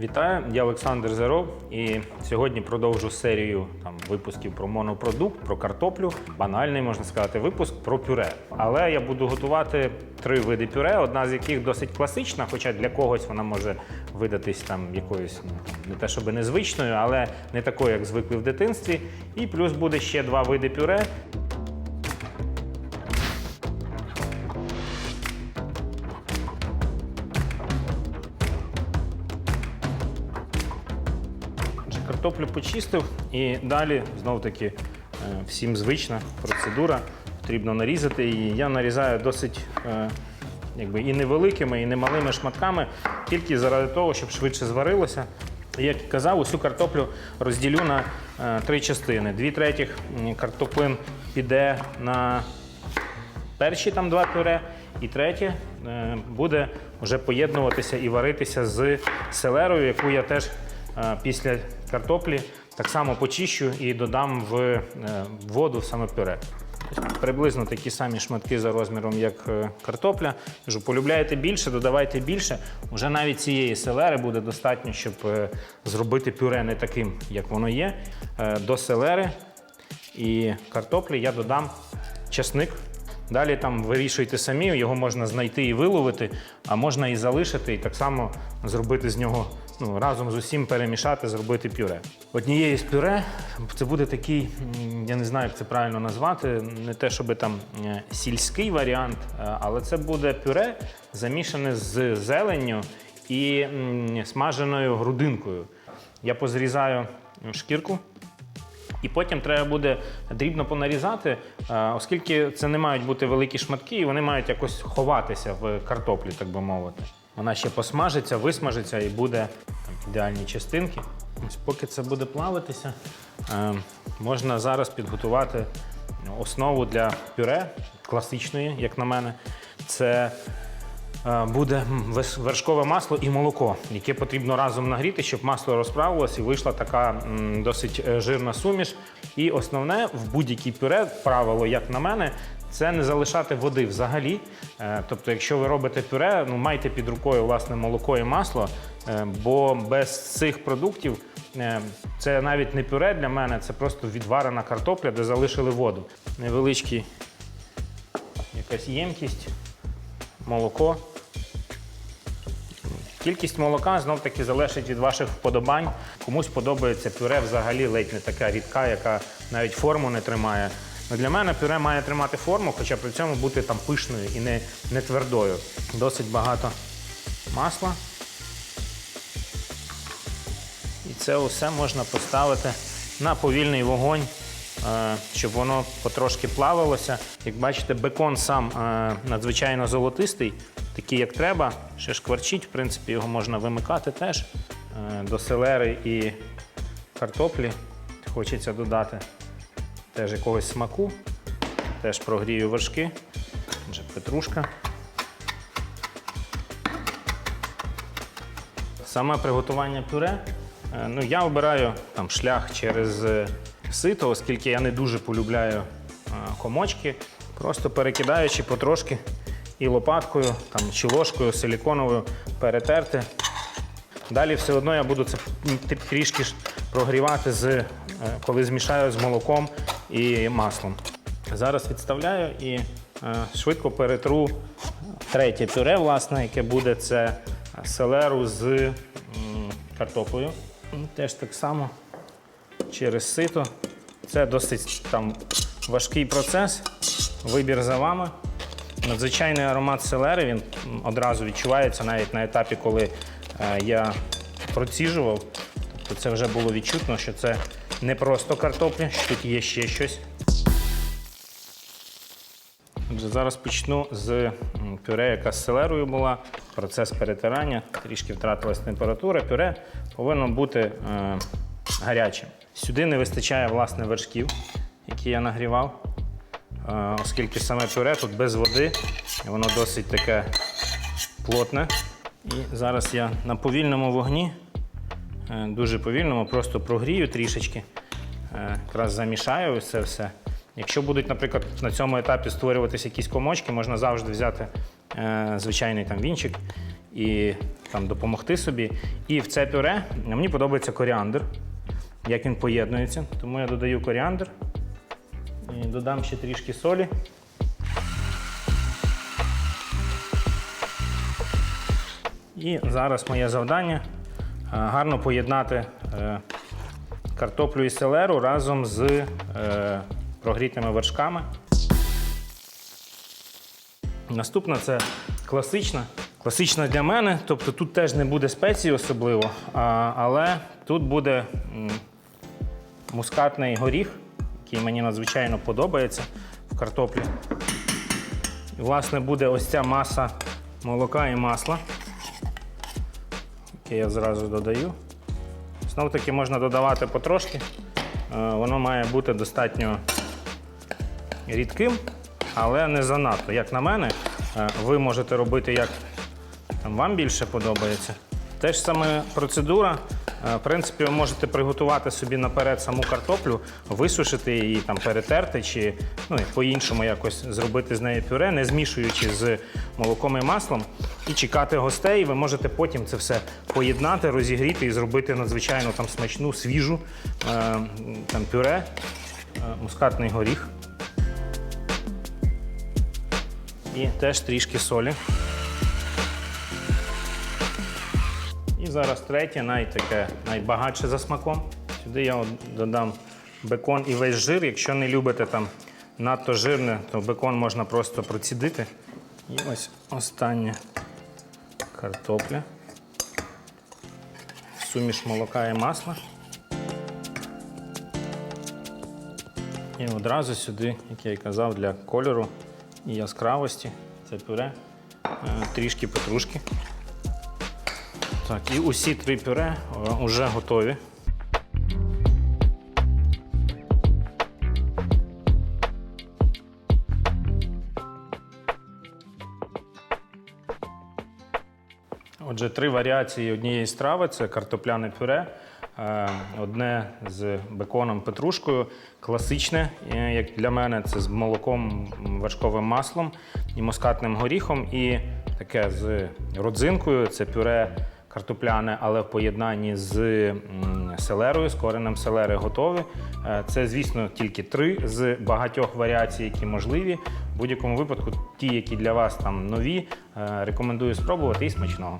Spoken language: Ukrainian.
Вітаю, я Олександр Зеров, і сьогодні продовжу серію там випусків про монопродукт, про картоплю. Банальний можна сказати, випуск про пюре. Але я буду готувати три види пюре, одна з яких досить класична, хоча для когось вона може видатись там якоюсь ну, не те, щоб незвичною, але не такою, як звикли в дитинстві. І плюс буде ще два види пюре. Картоплю почистив і далі знов таки е, всім звична процедура. Потрібно нарізати її. Я нарізаю досить е, якби, і невеликими, і немалими шматками, тільки заради того, щоб швидше зварилося. Як і казав, усю картоплю розділю на е, три частини. Дві третіх картоплин піде на перші там два пюре, і третє буде вже поєднуватися і варитися з селерою, яку я теж після картоплі так само почищу і додам в е, воду саме пюре. Тобто Приблизно такі самі шматки за розміром, як е, картопля. Кажу, полюбляєте більше, додавайте більше. Уже навіть цієї селери буде достатньо, щоб е, зробити пюре не таким, як воно є. До селери і картоплі я додам чесник. Далі там вирішуйте самі, його можна знайти і виловити, а можна і залишити, і так само зробити з нього ну, разом з усім перемішати, зробити пюре. Однією з пюре це буде такий, я не знаю, як це правильно назвати, не те, щоб там е, сільський варіант, е, але це буде пюре замішане з зеленню і смаженою грудинкою. Я позрізаю шкірку. І потім треба буде дрібно понарізати, е, оскільки це не мають бути великі шматки, і вони мають якось ховатися в картоплі, так би мовити. Вона ще посмажиться, висмажиться і буде там, ідеальні частинки. Ось поки це буде плавитися, е, можна зараз підготувати основу для пюре класичної, як на мене. Це Е, буде вершкове масло і молоко, яке потрібно разом нагріти, щоб масло розправилось і вийшла така досить е, жирна суміш. І основне в будь-якій пюре правило, як на мене, це не залишати води взагалі. Е, Тобто, якщо ви робите пюре, ну майте під рукою власне молоко і масло, е, бо без цих продуктів е, це навіть не пюре для мене, це просто відварена картопля, де залишили воду. Невеличкий якась ємкість молоко. Кількість молока знов таки залежить від ваших вподобань. Комусь подобається пюре взагалі ледь не така рідка, яка навіть форму не тримає. Ну, для мене пюре має тримати форму, хоча при цьому бути там пишною і не, не твердою. Досить багато масла. І це усе можна поставити на повільний вогонь, е, щоб воно потрошки плавилося. Як бачите, бекон сам е, надзвичайно золотистий, такий як треба. Ще шкварчить, в принципі, його можна вимикати теж е, до селери і картоплі. Хочеться додати теж якогось смаку. Теж прогрію вершки. Отже, петрушка. Саме приготування пюре. е, Ну, я обираю там, шлях через е, сито, оскільки я не дуже полюбляю е, комочки. Просто перекидаючи потрошки і лопаткою там, чи ложкою силіконовою перетерти. Далі все одно я буду це трішки прогрівати, з, коли змішаю з молоком і маслом. Зараз відставляю і е, швидко перетру третє пюре, власне, яке буде це селеру з картоплею. Теж так само через сито. Це досить там важкий процес. Вибір за вами. Надзвичайний аромат селери він одразу відчувається навіть на етапі, коли е, я проціжував. Тобто це вже було відчутно, що це не просто картопля, тут є ще щось. Отже, зараз почну з пюре, яка з селерою була. Процес перетирання, трішки втратилась температура. Пюре повинно бути е, гарячим. Сюди не вистачає власне вершків, які я нагрівав, е, оскільки саме пюре тут без води, воно досить таке плотне. І зараз я на повільному вогні, дуже повільному, просто прогрію трішечки, е, якраз замішаю ось це все. Якщо будуть, наприклад, на цьому етапі створюватися якісь комочки, можна завжди взяти е, звичайний там вінчик і там допомогти собі. І в це пюре мені подобається коріандр, як він поєднується. Тому я додаю коріандр і додам ще трішки солі. І зараз моє завдання е, гарно поєднати е, картоплю і селеру разом з е, прогрітими вершками. Наступна це класична. Класична для мене, тобто тут теж не буде спецій особливо, але тут буде мускатний горіх, який мені надзвичайно подобається в картоплі. І, власне, буде ось ця маса молока і масла, яке я зразу додаю. Знову таки можна додавати потрошки. Е, Воно має бути достатньо рідким, але не занадто. Як на мене, е, ви можете робити як вам більше подобається. Те ж саме процедура. Е, В принципі, ви можете приготувати собі наперед саму картоплю, висушити її, там, перетерти чи ну, по-іншому якось зробити з нею пюре, не змішуючи з молоком і маслом, і чекати гостей. Ви можете потім це все поєднати, розігріти і зробити надзвичайно там, смачну, свіжу е, там, пюре, е, мускатний горіх. І теж трішки солі. І зараз третє, найтаке, найбагатше за смаком. Сюди я додам бекон і весь жир. Якщо не любите там надто жирне, то бекон можна просто процідити. І ось остання картопля. Суміш молока і масла. І одразу сюди, як я і казав, для кольору і яскравості це пюре, е, трішки петрушки. Так, і усі три пюре вже готові. Отже, три варіації однієї страви це картопляне пюре, е, одне з беконом петрушкою, класичне, е, як для мене, це з молоком, м, вершковим маслом і мускатним горіхом, і таке з родзинкою це пюре картопляне, але в поєднанні з селерою, з коренем селери готові. Е, Це, звісно, тільки три з багатьох варіацій, які можливі. В будь-якому випадку, ті, які для вас там нові, е, рекомендую спробувати і смачного.